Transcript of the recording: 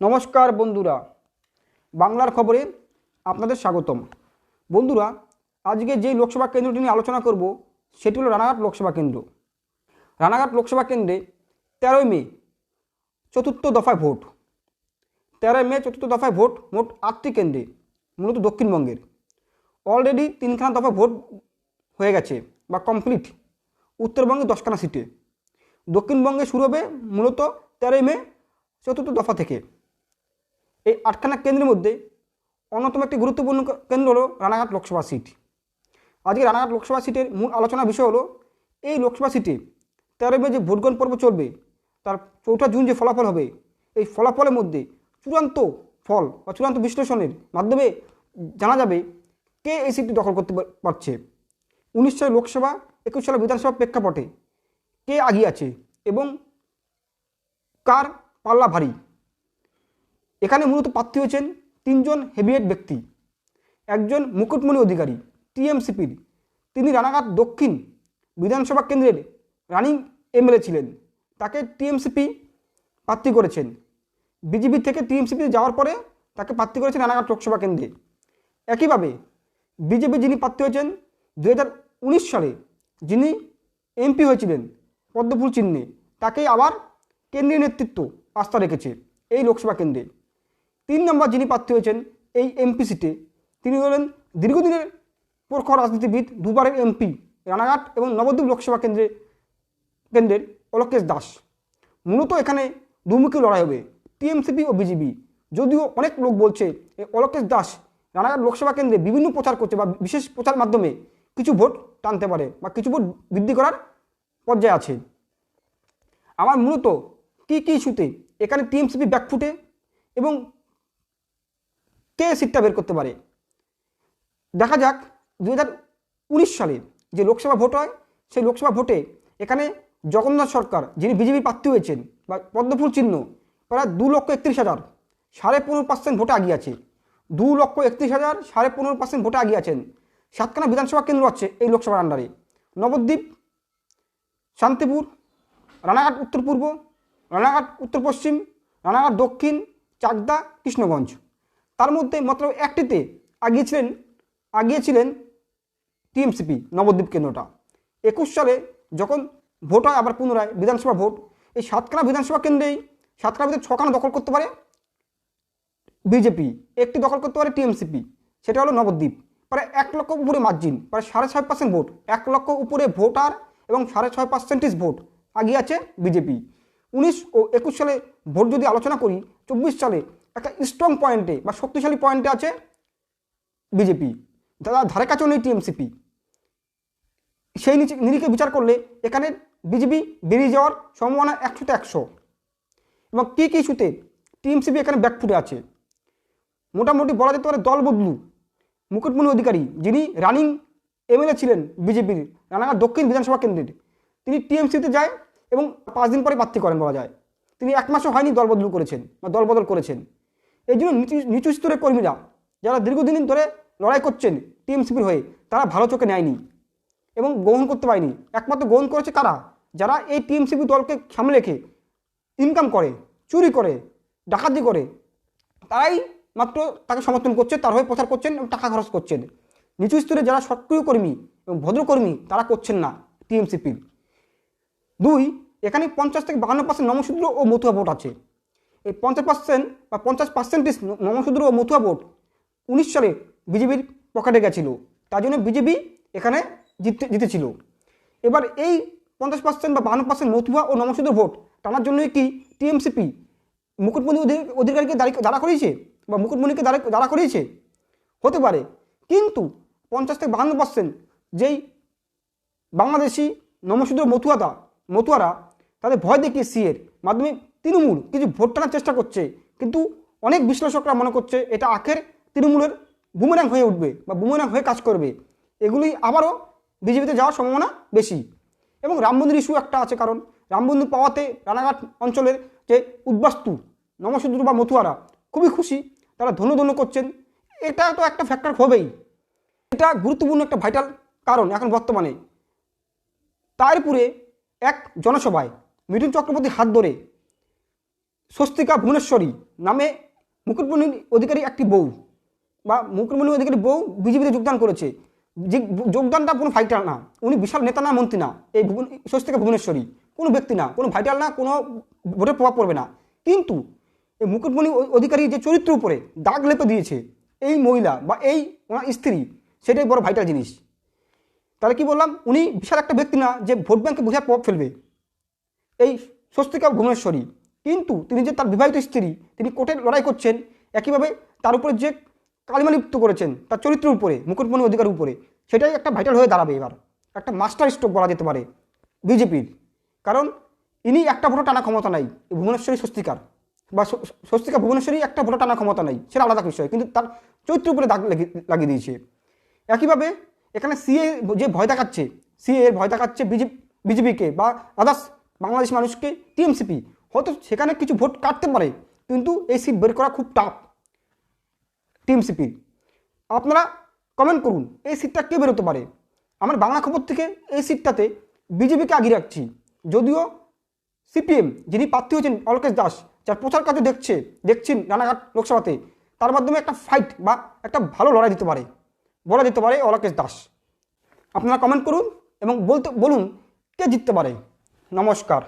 নমস্কার বন্ধুরা, বাংলার খবরে আপনাদের স্বাগতম। বন্ধুরা, আজকে যেই লোকসভা কেন্দ্রটি নিয়ে আলোচনা করব, সেটি হলো রানাঘাট লোকসভা কেন্দ্র। রানাঘাট লোকসভা কেন্দ্রে তেরোই মে, চতুর্থ দফায় ভোট। তেরোই মে, চতুর্থ দফায় ভোট মোট আটটি কেন্দ্রে, মূলত দক্ষিণবঙ্গের। অলরেডি তিনখানা দফায় ভোট হয়ে গেছে, বা কমপ্লিট উত্তরবঙ্গে দশখানা সিটে। দক্ষিণবঙ্গে শুরু হবে মূলত তেরোই মে, চতুর্থ দফা থেকে। এই আটখানা কেন্দ্রের মধ্যে অন্যতম একটি গুরুত্বপূর্ণ কেন্দ্র হলো রানাঘাট লোকসভা সিট। আজকে রানাঘাট লোকসভা সিটের মূল আলোচনা বিষয় হলো, এই লোকসভা সিটে তেরো মে যে ভোটগ্রহণ পর্ব চলবে, তার চৌঠা জুন যে ফলাফল হবে, এই ফলাফলের মধ্যে চূড়ান্ত ফল বা চূড়ান্ত বিশ্লেষণের মাধ্যমে জানা যাবে কে এই সিটটি দখল করতে পারছে। উনিশ সালে লোকসভা, একুশ সালে বিধানসভা প্রেক্ষাপটে কে আগিয়ে আছে এবং কার পাল্লা ভারী? এখানে মূলত প্রার্থী হয়েছেন তিনজন হেভিয়েট ব্যক্তি। একজন মুকুটমণি অধিকারী, টিএমসিপির। তিনি রানাঘাট দক্ষিণ বিধানসভা কেন্দ্রের রানিং এমএলএ ছিলেন। তাকে টিএমসিপি প্রার্থী করেছেন। বিজেপি থেকে টিএমসিপি যাওয়ার পরে তাকে প্রার্থী করেছেন রানাঘাট লোকসভা কেন্দ্রে। একইভাবে বিজেপি যিনি প্রার্থী হয়েছেন দু হাজার উনিশ সালে, যিনি এমপি হয়েছিলেন পদ্মফুল চিহ্নে, তাকে আবার কেন্দ্রীয় নেতৃত্ব আস্থা রেখেছে এই লোকসভা কেন্দ্রে। তিন নম্বর যিনি প্রার্থী হয়েছেন, এই এমপি সিটে, তিনি হলেন দীর্ঘদিনের প্রখর রাজনীতিবিদ, দুবারের এমপি, রানাঘাট এবং নবদ্বীপ লোকসভা কেন্দ্রে, কেন্দ্রের অলোকেশ দাস। মূলত এখানে দুমুখী লড়াই হবে, টিএমসিপি ও বিজেপি। যদিও অনেক লোক বলছে অলোকেশ দাস রানাঘাট লোকসভা কেন্দ্রে বিভিন্ন প্রচার করছে বা বিশেষ প্রচার মাধ্যমে কিছু ভোট টানতে পারে বা কিছু ভোট বৃদ্ধি করার পর্যায়ে আছে। আমার মূলত কী কী ইস্যুতে এখানে টিএমসিপি ব্যাকফুটে এবং কে সিটটা বের করতে পারে? দেখা যাক দু হাজার উনিশ সালে যে লোকসভা ভোট হয়, সেই লোকসভা ভোটে এখানে জগন্নাথ সরকার, যিনি বিজেপি প্রার্থী হয়েছেন, বা পদ্মফুল চিহ্ন, প্রায় দু লক্ষ একত্রিশ হাজার সাড়ে পনেরো পার্সেন্ট ভোটে আগিয়ে আছে। দু লক্ষ একত্রিশ হাজার সাড়ে পনেরো পার্সেন্ট ভোটে আগিয়ে আছেন। সাতখানা বিধানসভা কেন্দ্র আছে এই লোকসভার আন্ডারে নবদ্বীপ, শান্তিপুর, রানাঘাট উত্তর পূর্ব রানাঘাট উত্তর পশ্চিম রানাঘাট দক্ষিণ, চাকদা, কৃষ্ণগঞ্জ। তার মধ্যে মাত্র একটিতে আগিয়েছিলেন আগিয়েছিলেন টিএমসিপি, নবদ্বীপ কেন্দ্রটা। একুশ সালে যখন ভোট হয়, আবার পুনরায় বিধানসভা ভোট, এই সাতখানা বিধানসভা কেন্দ্রেই সাতখানা ভিতরে ছখানা দখল করতে পারে বিজেপি, একটি দখল করতে পারে টিএমসিপি, সেটা হলো নবদ্বীপ। প্রায় এক লক্ষ উপরে মার্জিন, প্রায় সাড়ে ছয় পার্সেন্ট ভোট, এক লক্ষ উপরে ভোটার এবং সাড়ে ছয় পার্সেন্টেজ ভোট আগিয়ে আছে বিজেপি। উনিশ ও একুশ সালে ভোট যদি আলোচনা করি, চব্বিশ সালে একটা স্ট্রং পয়েন্টে বা শক্তিশালী পয়েন্টে আছে বিজেপি যারা ধারে কাছেও নেই টিএমসিপি সেই নিচে- নিরিখে বিচার করলে এখানে বিজেপি বেরিয়ে যাওয়ার সম্ভাবনা একশোতে একশো। এবং কী কী ইস্যুতে টিএমসিপি এখানে ব্যাকফুটে আছে? মোটামুটি বলা যেতে পারে দল বদলু মুকুটমণি অধিকারী, যিনি রানিং এমএলএ ছিলেন বিজেপির রানাঘাট দক্ষিণ বিধানসভা কেন্দ্রের। তিনি টিএমসিতে যায় এবং পাঁচ দিন পরে প্রার্থী করেন বলা যায়। তিনি এক মাসও হয়নি দল বদল করেছেন বা দল বদল করেছেন। এই জন্য নিচু নিচু স্তরের কর্মীরা যারা দীর্ঘদিন ধরে লড়াই করছেন টিএমসিপির হয়ে, তারা ভালো চোখে নেয়নি এবং গ্রহণ করতে পারেনি। একমাত্র গ্রহণ করেছে কারা? যারা এই টিএমসিপি দলকে সামনে রেখে ইনকাম করে, চুরি করে, ডাকাতি করে, তারাই মাত্র তাকে সমর্থন করছে, তার হয়ে প্রচার করছেন এবং টাকা খরচ করছেন। নিচু স্তরে যারা সক্রিয় কর্মী এবং ভদ্রকর্মী, তারা করছেন না টিএমসিপির দুই, এখানে পঞ্চাশ থেকে বাহান্ন পার্সেন্ট নমশূদ্র ও মতুয়া ভোট আছে। এই পঞ্চাশ পার্সেন্ট বা পঞ্চাশ পার্সেন্টেজ নমশূদ্র ও মথুয়া ভোট উনিশ সালে বিজেপির পকেটে গেছিল। তার জন্য বিজেপি এখানে জিততে জিতেছিল। এবার এই পঞ্চাশ পার্সেন্ট বা বাহান্ন পার্সেন্ট মথুয়া ও নমশূদ্র ভোট টানার জন্যই কি টিএমসিপি মুকুটমণি অধি- অধিকারীকে দাঁড়ি করিয়েছে বা মুকুটমণিকে দাঁড়া দাঁড়া করিয়েছে? হতে পারে। কিন্তু পঞ্চাশ থেকে বাহান্ন পার্সেন্ট যেই বাংলাদেশি নমশূদ্র মতুয়াদা মথুয়ারা তাদের ভয় দেখিয়ে সিএর মাধ্যমে তৃণমূল কিছু ভোট টানার চেষ্টা করছে, কিন্তু অনেক বিশ্লেষকরা মনে করছে এটা আখের তৃণমূলের বুমেরাং হয়ে উঠবে বা বুমেরাং হয়ে কাজ করবে। এগুলি আবারও বিজেপিতে যাওয়ার সম্ভাবনা বেশি। এবং রাম মন্দির ইস্যু একটা আছে কারণ রাম মন্দির পাওয়াতে রানাঘাট অঞ্চলের যে উদ্বাস্তু নমশূদ্র বা মথুয়ারা, খুবই খুশি তারা ধন্য ধন্য করছেন। এটা তো একটা ফ্যাক্টর হবেই। এটা গুরুত্বপূর্ণ একটা ভাইটাল কারণ এখন বর্তমানে। তারপুরে এক জনসভায় মিঠুন চক্রবর্তী হাত ধরে স্বস্তিকা ভুবনেশ্বরী নামে মুকুটমণি অধিকারী একটি বউ বা মুকুটমণি অধিকারী বউ বিজেপিতে যোগদান করেছে। যে যোগদানটা কোনো ফাইটার না, উনি বিশাল নেতা না, মন্ত্রী না, এই ভুবন, স্বস্তিকা ভুবনেশ্বরী। কোনো ব্যক্তি না, কোনো ভাইটাল না, কোনো ভোটের প্রভাব পড়বে না। কিন্তু এই মুকুটমণি অধিকারী যে চরিত্র উপরে দাগ লেপে দিয়েছে, এই মহিলা বা এই ওনার স্ত্রী, সেটাই বড় ভাইটাল জিনিস। তাহলে কি বললাম, উনি বিশাল একটা ব্যক্তি না যে ভোট ব্যাংকে বোঝা প্রভাব ফেলবে। এই স্বস্তিকা ভুবনেশ্বরী কিন্তু তিনি যে তার বিবাহিত স্ত্রী, তিনি কোর্টে লড়াই করছেন, একইভাবে তার উপরে যে কালিমালিপ্ত করেছেন, তার চরিত্রের উপরে, মুকুটমণি অধিকারের উপরে, সেটাই একটা ভাইটাল হয়ে দাঁড়াবে এবার। একটা মাস্টার স্ট্রোক বলা যেতে পারে বিজেপির। কারণ ইনি একটা ভোটও টানা ক্ষমতা নাই ভুবনেশ্বরী স্বস্তিকার। বা স্ব- স্বস্তিকা ভুবনেশ্বরী একটা ভোটও টানা ক্ষমতা নাই, সেটা আলাদা বিষয়, কিন্তু তার চরিত্রের উপরে দাগ লেগে- লাগিয়ে দিয়েছে। একইভাবে এখানে সিএ যে ভয় দেখাচ্ছে সিএ এর ভয় দেখাচ্ছে বিজেপি, বিজেপিকে বা আদার্স বাংলাদেশ মানুষকে টিএমসিপি হয়তো সেখানে কিছু ভোট কাটতে পারে, কিন্তু এই সিট বের করা খুব টাফ টিএমসিপি আপনারা কমেন্ট করুন, এই সিটটা কে বেরোতে পারে? আমার বাংলা খবর থেকে এই সিটটাতে বিজেপিকে আগিয়ে রাখছি। যদিও সিপিএম যিনি প্রার্থী হয়েছেন অলকেশ দাস, যার প্রচার কাজও দেখছে, দেখছেন রানাঘাট লোকসভাতে, তার মাধ্যমে একটা ফাইট বা একটা ভালো লড়াই দিতে পারে, বলা যেতে পারে অলকেশ দাস। আপনারা কমেন্ট করুন এবং বলতে, বলুন কে জিততে পারে। নমস্কার।